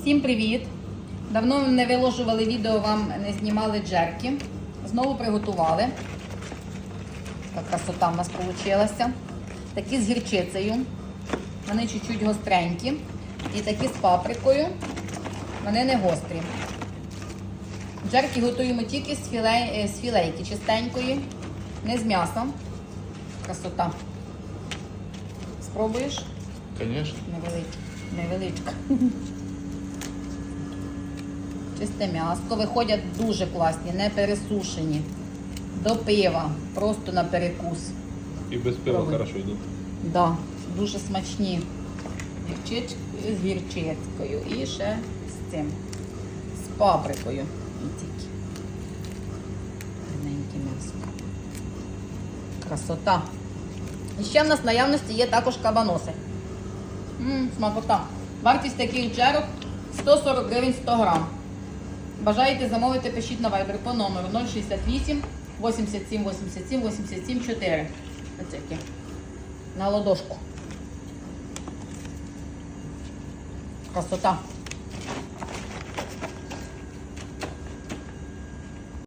Всім привіт! Давно не виложували відео, вам не знімали джерки. Знову приготували. Така красота в нас вийшла. Такі з гірчицею. Вони чуть-чуть гостренькі. І такі з паприкою. Вони не гострі. Джерки готуємо тільки з, філей, е, з філейки чистенької, не з м'яса. Красота. Спробуєш? Конечно. Невеличка. Невеличка. Чисте м'ясо. Виходять дуже класні, не пересушені. До пива. Просто на перекус. И без пива Пробуй. хорошо идут. Да, дуже смачні. Гірчич... З гірчицькою. І ще з цим. З паприкою. І тільки. Гарненьке м'ясо. Красота. І ще в нас в наявності є також кабаноси. Ммм, смакота. Вартість таких джерок 140 гривень 100 грам. Бажаєте замовити, пишіть на Viber по номеру 068 87 87 87 4. Оце яке. На ладошку. Красота.